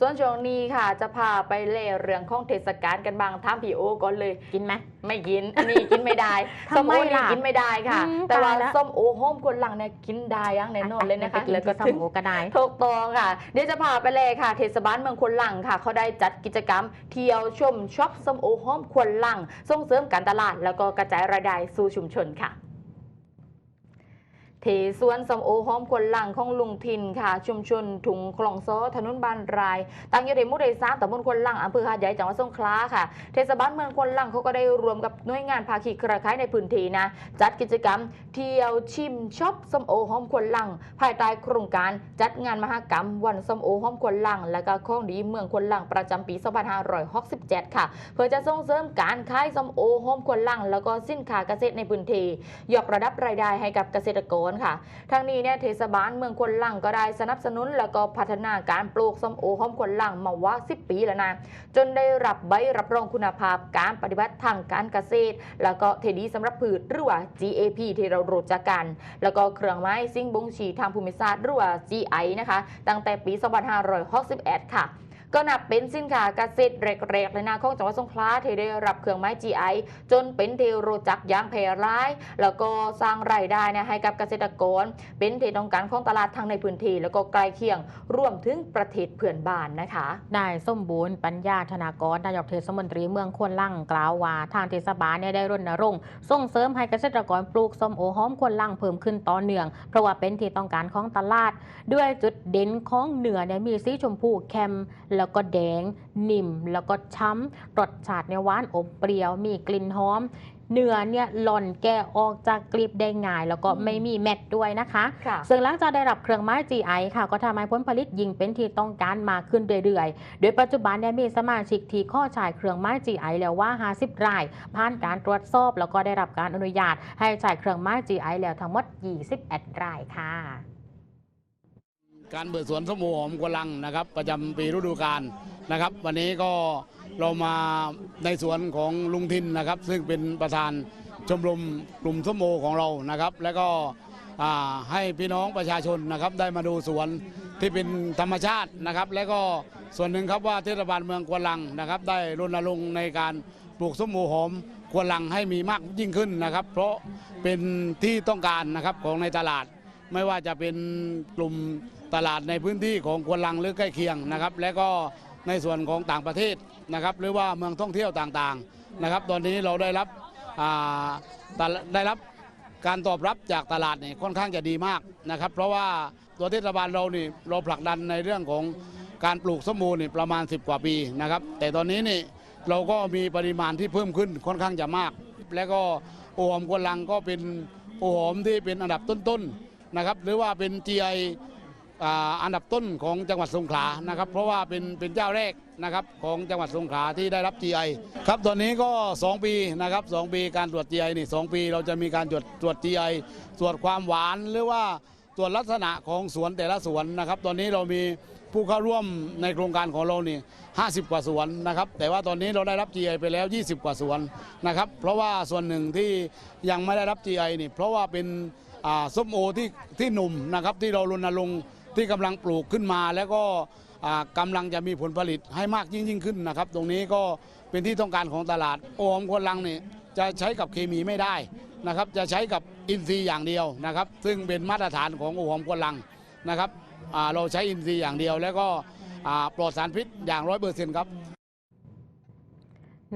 ส่วนช่วงนี้ค่ะจะพาไปเล่เรื่องของเทศกาลกันบ้างถามพี่โอก่อนเลย กินไหมไม่กินอันนี้กินไม่ได้ทำส้มไมโอนี่ล่ะกินไม่ได้ค่ะอืมแต่ว่าตายแล้วส้มโอโฮมคนหลังเนี่ยกินได้อยังแน่นอนเลยนะคะแล้แล้ววก็ก็ทำถึงโอกระไดถูกต้องค่ะเดี๋ยวจะพาไปเลยค่ะ เทศบาลเมืองควนหลังค่ะเขาได้จัดกิจกรรม เที่ยวชมช็อปส้มโอโฮมควนหลังส่งเสริมการตลาด แล้วก็กระจายรายได้สู่ชุมชนค่ะ เทสวนสมโอหอมควนหลังของลุงทินค่ะ ชุมชนถุงคลองโซถนนบานราย ตั้งอยู่ในมุเดซาตำบลควนหลังอำเภอหาดใหญ่จังหวัดสงขลาค่ะ เทศบาลเมืองควนหลังเขาก็ได้รวมกับหน่วยงานภาคีเครือข่ายในพื้นที่นะ จัดกิจกรรมเที่ยวชิมช็อปส้มโอหอมควนหลัง ภายใต้โครงการจัดงานมหกรรม วันส้มโอหอมควนหลัง และก็ของดีเมืองควนหลังประจำปี 2567 ค่ะ เพื่อจะส่งเสริมการขายส้มโอหอมควนหลัง แล้วก็สินค้าเกษตรในพื้นที่ยกระดับรายได้ให้กับเกษตรกรค่ะ ทั้งนี้เนี่ยเทศบาลเมืองควนลังก็ได้สนับสนุน แล้วก็พัฒนาการปลูกส้มโอหอมควนลังมาว่า 10 ปีแล้วนะ จนได้รับใบรับรองคุณภาพการปฏิบัติทางการเกษตร แล้วก็เทดีสำหรับพืชหรือว่า GAP ที่เรารู้จักกัน แล้วก็เครื่องไม้สิ่งบ่งชี้ทางภูมิศาสตร์หรือว่า GI นะคะ ตั้งแต่ปี 2561 ค่ะ ก็นับเป็นสินค้าเกษตรแรกๆเลยนะของจังหวัดสงขลาที่ได้รับเครื่องไม้ GI จนเป็นเที่รู้จักยางแพร่หลาย แล้วก็สร้างรายได้เนยให้กับเกษตรกร เป็นที่ต้องการของตลาดทั้งในพื้นที่แล้วก็ใกล้เคียงรวมถึงประเทศเพื่อนบ้านนะคะนายสมบูรณ์ปัญญาธนากรนายกเทศมนตรีเมืองควนลังกล่าวว่าทางเทศบาลเนี่ยได้รณรงค์ส่งเสริมให้เกษตรกรปลูกส้มโอหอมควนลังเพิ่มขึ้นต่อเนื่อง เพราะว่าเป็นที่ต้องการของตลาด ด้วยจุดเด่นของเหนือเนี่ยมีสีชมพูแคมแล้วก็แดง นิ่ม แล้วก็ช้ำรสชาติเนี่ยหวานอมเปรี้ยว มีกลิ่นหอม เนื้อเนี่ยหล่อนแกะออกจากกลีบได้ง่าย แล้วก็ไม่มีแมตด้วยนะคะค่ะซึ่งหลังจากได้รับเครื่องไม้ GI ค่ะ ก็ทำให้ผลผลิตยิ่งเป็นที่ต้องการมากขึ้นเรื่อยๆ โดยปัจจุบันเนี่ยมีสมาชิกที่ข้อจ่ายเครื่องไม้ GI แล้วว่า 50 ราย ผ่านการตรวจสอบแล้วก็ได้รับการอนุญาต ให้จ่ายเครื่องไม้ GI แล้วทั้งหมด 21 รายค่ะ การเปิดสวนส้มโอหอมกวลังนะครับ ประจำปีฤดูกาลนะครับ วันนี้ก็เรามาในสวนของลุงทินนะครับ ซึ่งเป็นประธานชมรมกลุ่มส้มโอของเรานะครับ แล้วก็ให้พี่น้องประชาชนนะครับได้มาดูสวนที่เป็นธรรมชาตินะครับ แล้วก็ส่วนหนึ่งครับว่าเทศบาลเมืองกวลังนะครับ ได้รณรงค์ในการปลูกส้มโอหอมกวลังให้มีมากยิ่งขึ้นนะครับ เพราะเป็นที่ต้องการนะครับของในตลาดไม่ว่าจะเป็นกลุ่ม ตลาดในพื้นที่ของควนลังหรือใกล้เคียงนะครับ และก็ในส่วนของต่างประเทศนะครับ หรือว่าเมืองท่องเที่ยวต่างๆนะครับ ตอนนี้เราได้รับได้รับการตอบรับจากตลาดเนี่ยค่อนข้างจะดีมากนะครับ เพราะว่าตัวเทศบาลเรานี่เราผลักดันในเรื่องของการปลูกสมูนี่ประมาณ 10 กว่าปีนะครับ แต่ตอนนี้นี่เราก็มีปริมาณที่เพิ่มขึ้นค่อนข้างจะมาก และก็โอหอมควนลังก็เป็นโอหอมที่เป็นอันดับต้นๆนะครับ หรือว่าเป็น GI อ่าอันดับต้นของจังหวัดสงขลานะครับ เพราะว่าเป็นเป็นเจ้าแรกนะครับของจังหวัดสงขลาที่ได้รับ GI ครับตอนนี้ก็ 2 ปีนะครับ2ปีการตรวจ GI นี่2ปี เราจะมีการตรวจตรวจ GI ตรวจความหวานหรือว่าตรวจลักษณะของสวนแต่ละสวนนะครับ ตอนนี้เรามีผู้เข้าร่วมในโครงการของเรานี่50 กว่าสวนนะครับ แต่ว่าตอนนี้เราได้รับ GI ไปแล้ว 20 กว่าสวนนะครับ เพราะว่าส่วนหนึ่งที่ยังไม่ได้รับ GI นี่เพราะว่าเป็นอ่าส้มโอที่ที่หนุ่มนะครับที่เรารณรงค์ ที่กำลังปลูกขึ้นมาแล้วก็กำกำลังจะมีผลผลิตให้มากยิ่งยิ่งขึ้นนะครับ ตรงนี้ก็เป็นที่ต้องการของตลาดโอหอมคนลังนี่จะใช้กับเคมีไม่ได้นะครับ จะใช้กับอินทรีย์อย่างเดียวนะครับ ซึ่งเป็นมาตรฐานของโอหอมคนลังนะครับเราใช้อินทรีย์อย่างเดียว แล้วก็ปลอดสารพิษอย่างร้อยเปอร์เซ็นต์ครับ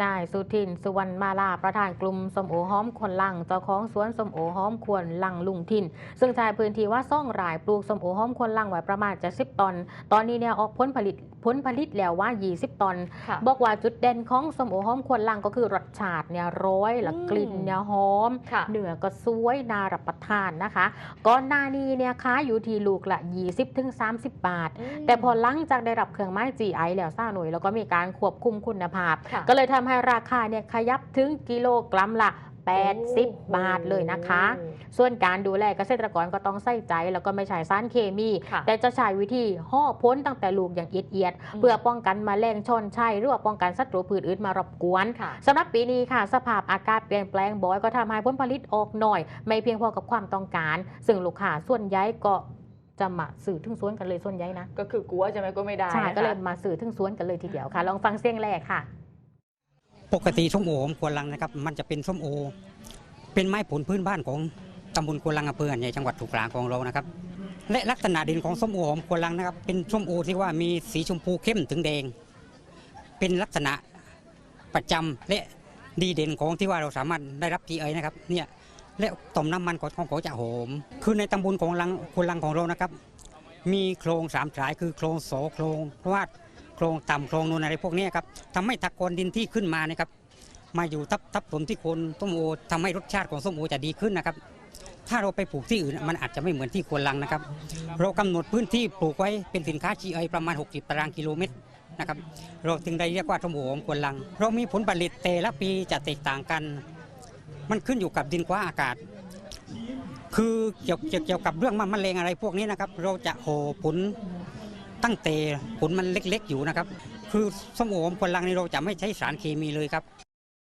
นายสุทินสุวรรณมาลาประธานกลุ่มสมโอหอมควนลังเจ้าของสวนสมโอหอมควรลังลุงทิน ซึ่งใช้พื้นที่ว่าซ่องรายปลูกสมโอหอมควนลังไว้ประมาณจะสิบตอนตอนนี้เนี่ยออกผลผลิตผลผลิตแล้วว่า 20 ตอนค่ะบอกว่าจุดเด่นของสมโอหอมควนลังก็คือรสชาติเนี่ยร้อยและอืมกลิ่นเนี่ยหอมค่ะเนื้อก็สวยน่ารับประทานนะคะก่อนหน้านี้เนี่ยค้ายอยู่ที่ลูกละ 20-30บาท แต่พอหลังจากได้รับเครื่องไม้ GI แล้วซ่าหน่วยแล้วก็มีการควบคุมคุณภาพค่ะก็เลยทำให้ราคาเนี่ยขยับถึงกิโลกรัมละ80 บาทเลยนะคะ ส่วนการดูแลเกษตรกรก็ต้องใส่ใจแล้วก็ไม่ใช้สารเคมีค่ะแต่จะใช้วิธีห่อพ้นตั้งแต่ลูกอย่างเอียดอืมๆเพื่อป้องกันแมลงชอนชัยหรือว่าป้องกันศัตรูพืชอื่นมารบกวนค่ะสำหรับปีนี้ค่ะ สภาพอากาศเปลี่ยนแปลงบ่อยก็ทำให้ผลผลิตออกหน่อย ไม่เพียงพอกับความต้องการ ซึ่งลูกค้าส่วนใหญ่ก็จะมาสื่อถึงสวนกันเลยส่วนใหญ่นะก็คือกลัวใช่ไหมก็ไม่ได้ใช่นะคะก็เลยมาสื่อถึงสวนกันเลยทีเดียวค่ะ ลองฟังเสียงแรกค่ะ ปกติส้มโอของควนลังนะครับ มันจะเป็นส้มโอ เป็นไม้ผลพื้นบ้านของตำบลควนลังอำเภอใหญ่จังหวัดสงขลาของเรานะครับ และลักษณะเด่นของส้มโอของควนลังนะครับ เป็นส้มโอที่ว่ามีสีชมพูเข้มถึงแดง เป็นลักษณะประจำและดีเด่นของที่ว่าเราสามารถได้รับ GI นะครับเนี่ยและต่อมน้ำมันของของเขาจะหอม คือในตำบลของลังควนลังของเรานะครับ มีโครงสามสายคือโครงโสโครงวาด โครงต่ำโครงนูนอะไรพวกนี้ครับทำให้ตะกอนดินที่ขึ้นมานะครับ มาอยู่ทับทับถมที่โคนส้มโอทำให้รสชาติของส้มโอจะดีขึ้นนะครับ ถ้าเราไปปลูกที่อื่นมันอาจจะไม่เหมือนที่ควนลังนะครับ เรากำหนดพื้นที่ปลูกไว้เป็นสินค้า GI ประมาณ 60 ตารางกิโลเมตรนะครับ เราจึงได้เรียกว่าส้มโอของควนลัง เรามีผลผลิตแต่ละปีจะแตกต่างกัน มันขึ้นอยู่กับดินฟ้าอากาศคือเกี่ยวเกี่ยวกับเรื่องมะเร็งอะไรพวกนี้นะครับ เราจะโหผล ตั้งแต่ผลมันเล็กๆอยู่นะครับคือส้มโอของคนลังนี้เราจะไม่ใช้สารเคมีเลยครับ